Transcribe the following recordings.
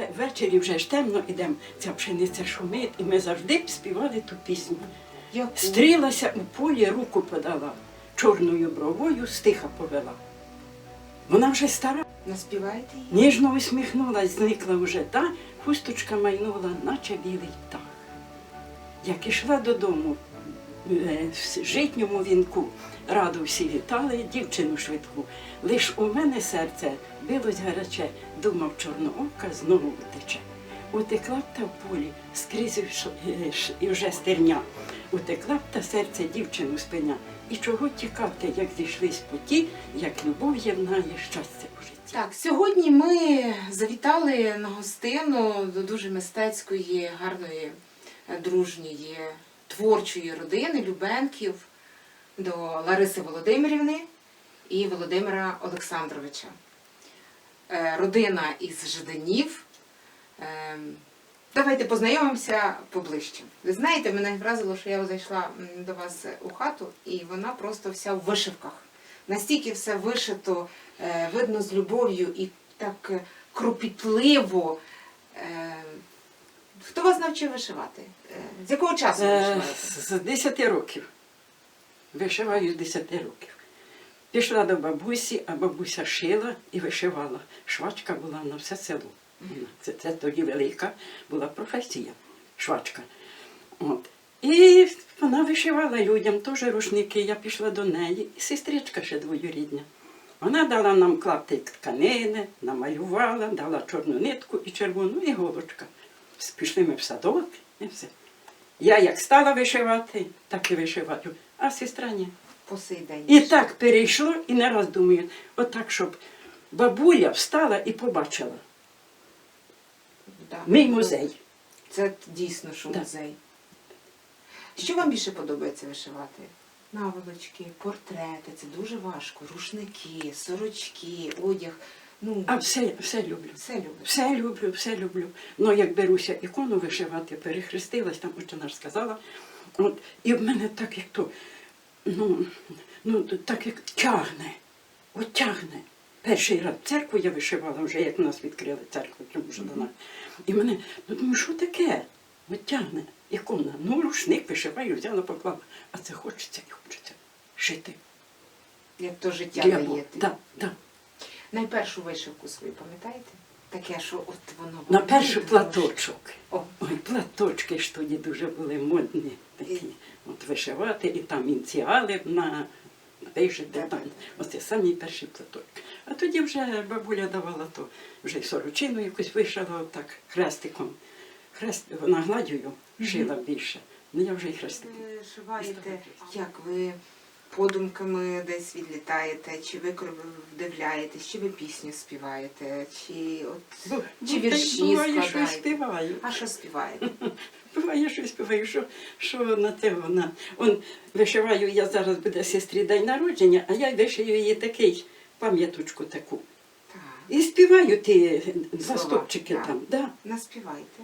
ве- ввечері вже ж темно ідемо, ця пшениця шумить, і ми завжди б співали ту пісню. Стрілася у полі, руку подала, чорною бровою стиха повела. Вона вже стара, Наспіваєте її? ніжно усміхнулась, зникла вже та, хусточка майнула, наче білий птах. Як ішла додому в житньому вінку, радо всі вітали дівчину швидку. Лиш у мене серце билось гаряче, думав чорноока знову утече. Утекла б та в полі скрізь е, і вже стерня. Утекла б та серце дівчину спиня. І чого тікати, як зійшлись путі, як любов єднає щастя у житті. Так, сьогодні ми завітали на гостину до дуже мистецької, гарної, е, дружньої, творчої родини Любенків, до Лариси Володимирівни і Володимира Олександровича. Е, Родина із Жданів. Е, Давайте познайомимося поближче. Ви знаєте, мене вразило, що я зайшла до вас у хату, і вона просто вся в вишивках. Настільки все вишито, е, видно з любов'ю і так кропітливо. Хто вас навчив вишивати? Е, З якого часу ви Е, вишиваєте? З 10 років. Вишиваю з 10 років. Пішла до бабусі, а бабуся шила і вишивала. Швачка була на все село. Це, це тоді велика була професія, швачка. От. І вона вишивала людям теж рушники. Я пішла до неї, і сестричка ще двоюрідня. Вона дала нам клаптик тканини, намалювала, дала чорну нитку і червону і голочка. Пішли ми в садок і все. Я як стала вишивати, так і вишиваю, а сестра ні. По сей день. І так перейшло, і не раз думаю, отак, щоб бабуля встала і побачила Да. мій музей. Це дійсно що Да. музей. Що вам більше подобається вишивати? Наволочки, портрети, це дуже важко. Рушники, сорочки, одяг. Ну, А все, все люблю. все любите. Все люблю, все люблю. Ну, як беруся ікону вишивати, перехрестилась, там вона ж сказала. От, і в мене так як то, ну, ну так як тягне, от тягне. Перший раз церкву я вишивала вже, як нас відкрили церкву, тому що до. І мене, ну думаю, що таке? От тягне ікона. Ну, рушник вишиваю, взяла, поклала. А це хочеться і хочеться шити. Як то життя даєте. Да, да. Найпершу вишивку свою, пам'ятаєте? Таке, що от воно. На перший платочок. О, Ой, платочки ж тоді дуже були модні такі. От вишивати, і там ініціали на вишити. Там. Оце самі перші платочки. А тоді вже бабуля давала то вже й сорочину якусь вишила так хрестиком. Хрест, вона гладдю шила більше. Ну я вже й хрестиком. ви шиваєте, як ви подумками десь відлітаєте, чи ви вдивляєтесь, чи ви пісню співаєте, чи от Бу- чи ну, вірші буває, що й складаєте? співаю. А що співаєте? Буває, що співаю, що, що на те вона. Он вишиваю я зараз буде сестрі день народження, а я вишию її такий пам'яточку таку. Так, І співаю ті Слова, стопчики так. там. Да. наспівайте.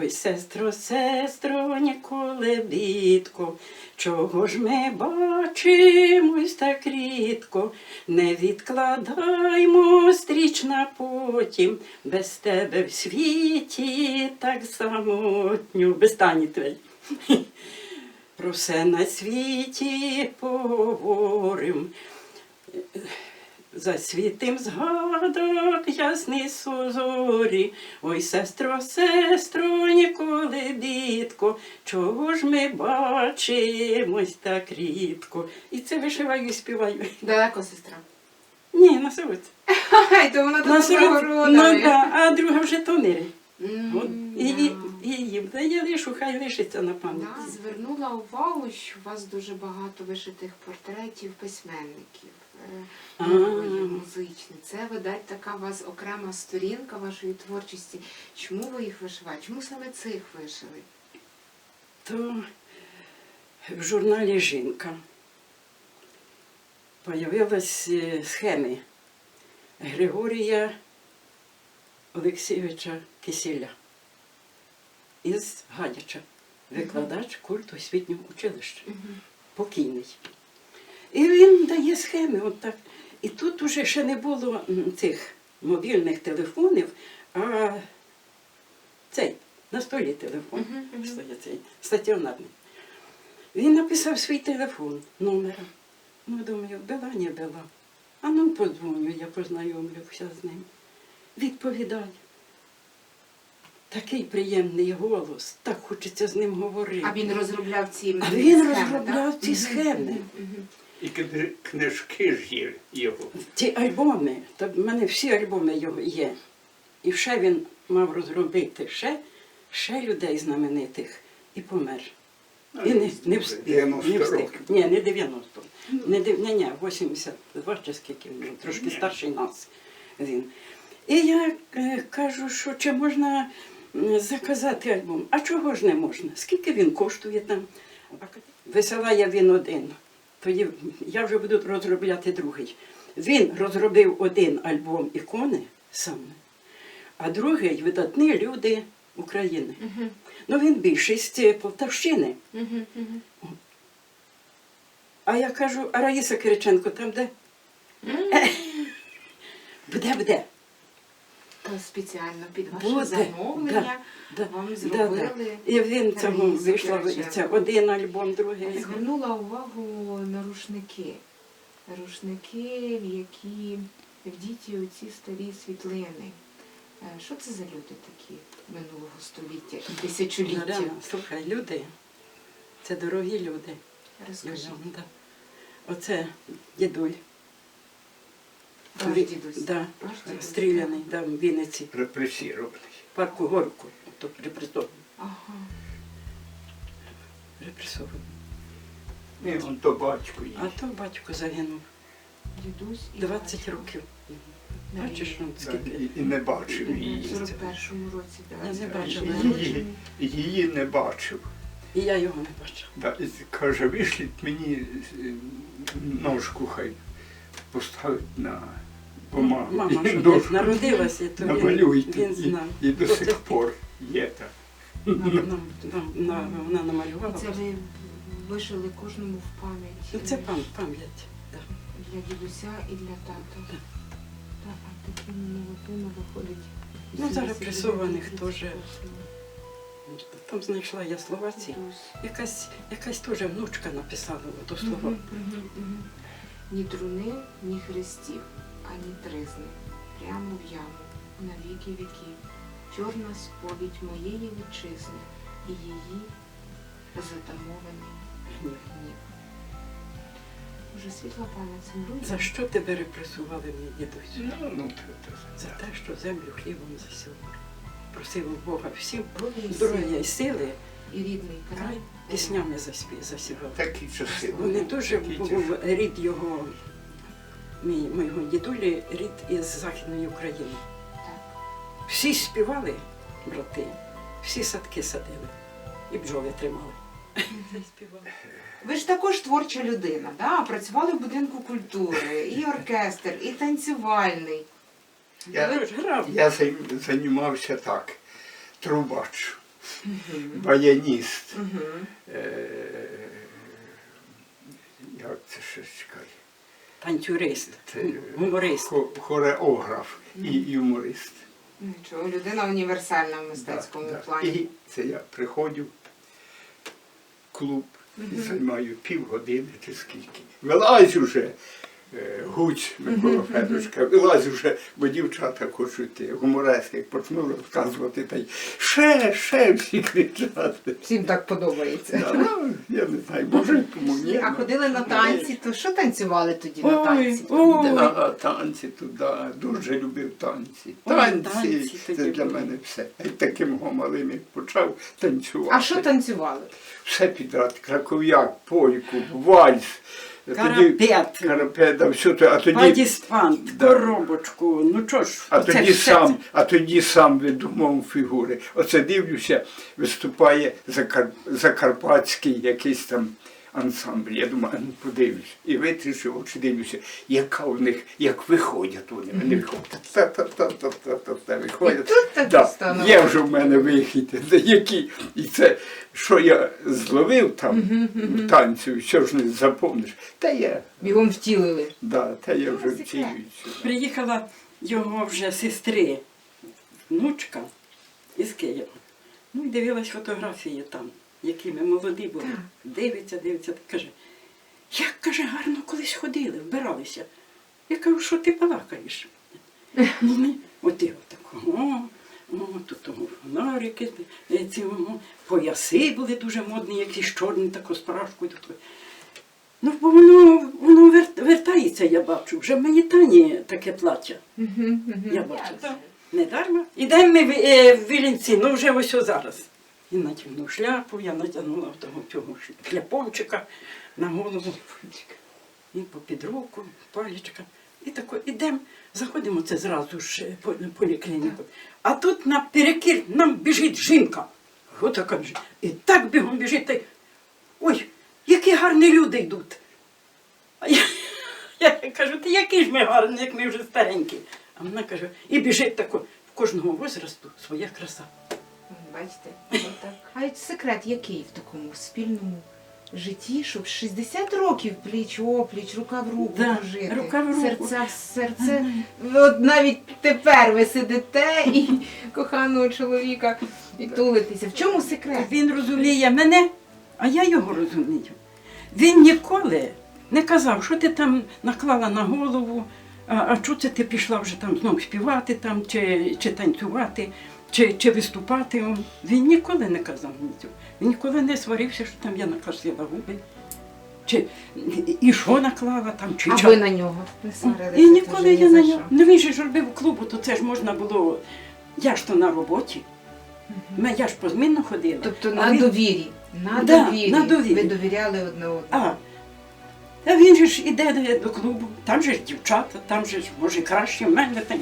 Ой, сестро, сестро, ніколи бідко, чого ж ми бачимось так рідко, не відкладаймо стріч на потім, без тебе в світі так самотньо, без тані твій. Про все на світі поговорим. Засвітим згадок ясний сузорі. Ой, сестро, сестро, ніколи бідко, чого ж ми бачимось так рідко. І це вишиваю і співаю. Далеко сестра. Ні, на. Ай, то вона На тут Ну, да, а друга вже тонирі. М, От, і, і я лишу, хай лишиться на пам'ять. Да, звернула увагу, що у вас дуже багато вишитих портретів письменників, е, А. Це, видать, така у вас окрема сторінка вашої творчості. Чому ви їх вишиваєте? Чому саме цих вишили? то в журналі Жінка появилась е, схеми Григорія Олексійовича Кисіля із Гадяча, викладач культу освітнього училища, покійний. І він дає схеми, от так. І тут уже ще не було цих мобільних телефонів, А цей на столі телефон цей стаціонарний. Він написав свій телефон номера. Ну, думаю, била, не била. А ну подзвоню, я познайомлюся з ним. Відповідає. Такий приємний голос, так хочеться з ним говорити. А він розробляв ці А він схеми, розробляв так? ці схеми. І книжки ж є його. Ті альбоми, то в мене всі альбоми його є. І ще він мав розробити ще, ще людей знаменитих і помер. І не, не встиг. 90 не встиг. Ні, не 90. Не, ні, ні, 82 чи скільки, він, трошки старший нас він. І я е, кажу, що чи можна заказати альбом. А чого ж не можна? Скільки він коштує там? Висилає він один. Тоді я вже буду розробляти другий. Він розробив один альбом ікони саме, а другий видатні люди України. Ну він більшість е, Полтавщини. А я кажу, а Раїса Кириченко там де? Буде, буде. То спеціально під ваше Буде, замовлення да, вам Да, зробили. да. І він цього вийшло це один альбом, другий. Звернула увагу на рушники. Рушники, в які вдіті оці старі світлини. Е, Що це за люди такі минулого століття і тисячоліття? Зоряна, слухай, люди. Це дорогі люди. Да. Оце дідуль. Ваш дідусь? Да, Ваш дідусь, стріляний да, в Вінниці, Репресірований. парку горку, тобто репресований. Ага. репресований. І он то батько її. А то батько загинув Дідусь і 20 батько. років. Бачиш, війні. ну, скільки. і, і не бачив В її. 41-му році, Я не 20 бачила. Її, її не бачив. І я його не бачила. Да, і каже, вишліть мені е, ножку хай поставить на бумагу. Мама, І що десь народилася, то він, він І, знав. і до сих пор є так. Нам, нам, нам, на- вона намалювала. Це ви вишили кожному в пам'ять. Ну, Це пам, пам'ять. Да. Для дідуся і для тата. Так. Так, а такими молодими виходить. Ну, зараз 89 репресованих років. теж. Там знайшла я слова ці. Якась, якась теж внучка написала ото слова. Ні труни, ні хрестів, ані тризни. Прямо в яму, на віки віків. Чорна сповідь моєї вітчизни і її затамований Ні. гнів. Уже світла пам'ять цим. За що тебе репресували мій дідусь? Ну, ну, За те, що землю хлібом засів. Просив у Бога всім Здоров'я і здоров'я сили. і сили, І рідний край. край піснями заспі- засівав. такі часи. Вони були, дуже такі був рід його, мій, моєго дідулі, рід із Західної України. Всі співали, брати, всі садки садили і бджоли тримали. Ви ж також творча людина, да? працювали в будинку культури, і оркестр, і танцювальний. Я, я займався так. Трубач, баяніст. Е, як це ще чекай? Танцюрист, Це гуморист. хореограф і юморист. Нічого, людина універсальна в мистецькому Да, да. плані. І це я приходжу в клуб, і займаю півгодини чи скільки. Вилазь уже, е, гуць Микола Федоровичка, вилазь уже, бо дівчата хочуть е, гуморески, почну розказувати та й ще, ще всі кричати. Всім так подобається. Да, ну, я не знаю, може кому ні. А ну. ходили на танці, то що танцювали тоді на танці? ой. Да, танці туди, дуже любив танці. Танці, танці це для були. мене все. Я таким малим як почав танцювати. А що танцювали? Все підряд, краков'як, польку, вальс. Карапет. Карапет, да, все то, а тоді, Падіспант, Да. коробочку, ну чого ж, а оце тоді все сам, а тоді сам видумав фігури. Оце дивлюся, виступає Закар... закарпатський якийсь там ансамбль. Я думаю, ну подивлюсь. І витрішив очі дивлюся, яка у них, як виходять вони. Вони виходять. Та-та-та-та-та-та, виходять. Тут так є вже в мене вихід, які. І це, що я зловив там в танцю, що ж не запомниш, та я, Бігом втілили. да, та я вже втілююся. Приїхала його вже сестри внучка із Києва. Ну і дивилась фотографії там, які ми молоді були. Так. Дивиться, дивиться, каже, як каже, гарно колись ходили, вбиралися. Я кажу, що ти балакаєш? Ну, ми, от і отак, о, о, тут фонарики, ці пояси були дуже модні, якісь чорні, тако з Ну, бо воно, воно вер- вертається, я бачу. Вже в мені тані таке мгм. Я бачу. Не дарма. Ідемо ми в, е, в Вілінці, ну вже ось зараз. І натягнув шляпу, я натягнула того цього шляпончика на голову. І попід руку, палічка. І тако ідемо, заходимо це зразу ж е, поліклініку. А тут на перекір нам біжить жінка. Отака біжить. І так бігом біжить. Ой, які гарні люди йдуть. А я, я кажу, ти які ж ми гарні, як ми вже старенькі. А вона каже, і біжить тако, в кожного возрасту своя краса. Бачите, отак. А секрет який в такому спільному житті, щоб 60 років пліч опліч, рука в руку Да, жити. рука в руку. Серця в серце. От навіть тепер ви сидите і коханого чоловіка і тулитеся. В чому секрет? Він розуміє мене, а я його розумію. Він ніколи не казав, що ти там наклала на голову, а, а чого це ти пішла вже там знову співати там, чи, чи танцювати, чи, чи виступати. Він ніколи не казав мені цього. Він ніколи не сварився, що там я накрасила губи. Чи і що наклала там, чи А ча- ви на нього не сварилися? І ніколи я на нього. Ну він же ж робив клубу, то це ж можна було. Я ж то на роботі. Ми- Я ж позмінно ходила. Тобто на він- довірі. На Да, довірі. на довірі. Ви довіряли одне одному. А, а він же ж іде до- до клубу, там же ж дівчата, там же ж, може, краще в мене там.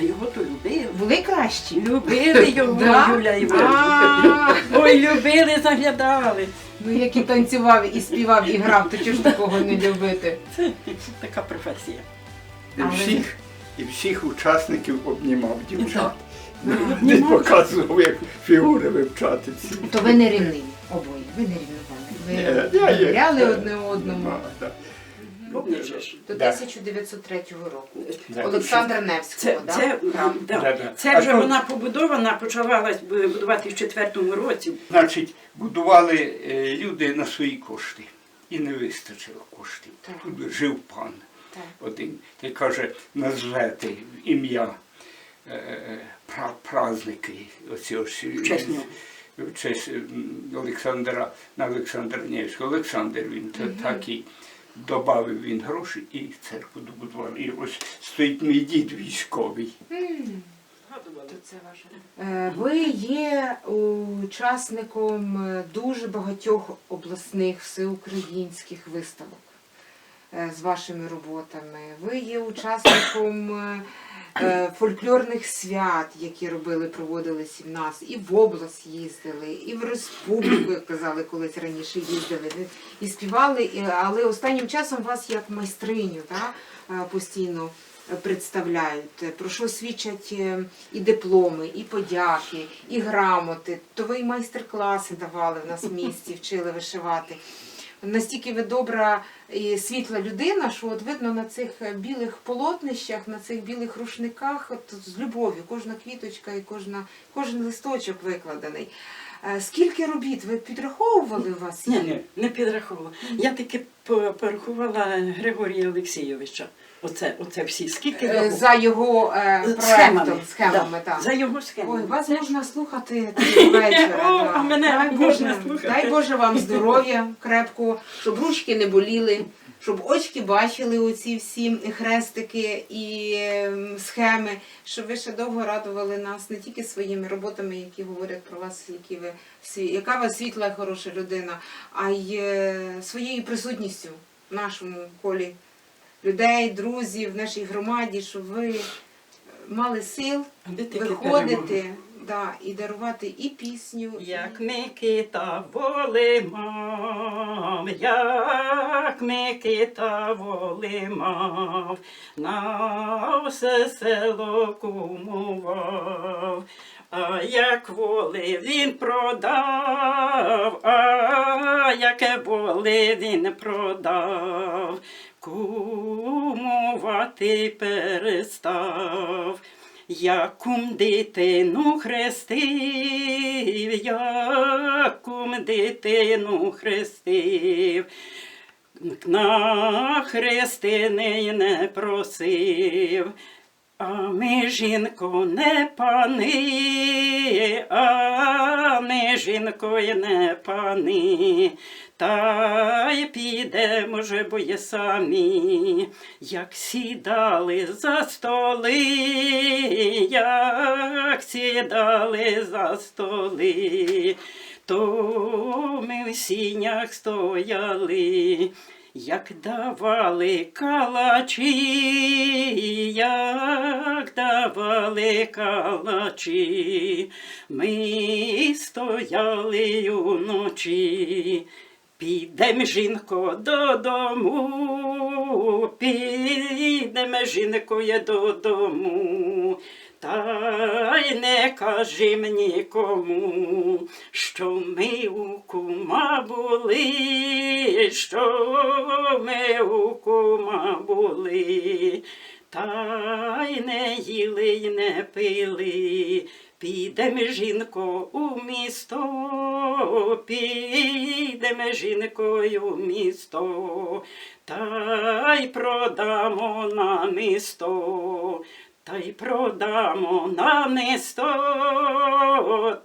А його то любили. Були кращі? Любили його, Да? Юля Іванівна. Ой, любили, заглядали. Ну, як і танцював, і співав, і грав, то чого ж такого не любити? Це така професія. І Але- всіх, і всіх учасників обнімав дівчат. Ну, Не обнімав. показував, як фігури вивчати ці. То ви не рівниві обоє, ви не рівнували. Ви Ні, я є. довіряли одне одному. До Да. 1903 року. Да. Олександра Це, Невського, да? це, да. Да, да. це А вже то- вона побудована, почалась будувати в четвертому році. Значить, будували е, люди на свої кошти. І не вистачило коштів. Так. Тут жив пан Так. один. І каже, назвете ім'я е, пра- праздники. Оці ось, е, В честь нього. в честь м, Олександра, на Олександра Невського. Олександр він то так додав він гроші і церкву добудували. І ось стоїть мій дід військовий. Е, Ви є учасником е, дуже багатьох обласних всеукраїнських виставок е, з вашими роботами. Ви є учасником фольклорних свят, які робили, проводились в нас, і в область їздили, і в республіку, як казали, колись раніше їздили, і співали, але останнім часом вас як майстриню та, е, постійно представляють, про що свідчать е, і дипломи, і подяки, і грамоти. То ви і майстер-класи давали в нас в місті, вчили вишивати. Настільки ви добра і світла людина, що от видно на цих білих полотнищах, на цих білих рушниках, от з любов'ю, кожна квіточка і кожна, кожен листочок викладений. Скільки робіт ви підраховували у вас? Ні, ні, не підрахувала. Я таки порахувала Григорія Олексійовича. Оце, оце всі. Скільки Е, його? За його е, проектом, Схемами. схемами, Да, так. За його схемами. Ой, вас можна слухати вечора. О, да. а мене дай можна Боже, слухати. Дай Боже вам здоров'я крепкого, щоб ручки не боліли, щоб очки бачили оці всі хрестики і ем, схеми, щоб ви ще довго радували нас не тільки своїми роботами, які говорять про вас, які ви яка ви світла і хороша людина, а й е, своєю присутністю в нашому колі людей, друзів, в нашій громаді, щоб ви мали сил виходити? Да, і дарувати і пісню. Як Микита волимав, як Микита волимав, на все село кумував. А як воли він продав, а яке воли він продав, кумувати перестав. Якум дитину хрестив, якум дитину хрестив. На хрестини не просив, а ми жінко не пани, а ми жінко й не пани, та й підемо же боє самі, як сідали за столи, як сідали за столи, то ми в сінях стояли. Як давали калачі, як давали калачі, ми стояли уночі. Підем, жінко, додому, підем, жінкою, додому. Та й не кажи мені кому, що ми у кума були, що ми у кума були, та й не їли й не пили. Підем, жінко, у місто, підем, жінкою в місто, та й продамо на місто. Та й продамо на місто,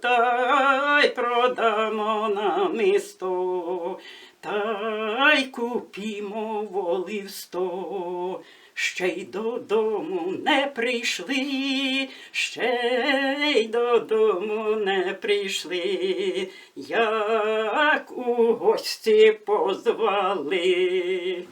та й продамо на місто, та й купімо волів сто. Ще й додому не прийшли, ще й додому не прийшли, як у гості позвали.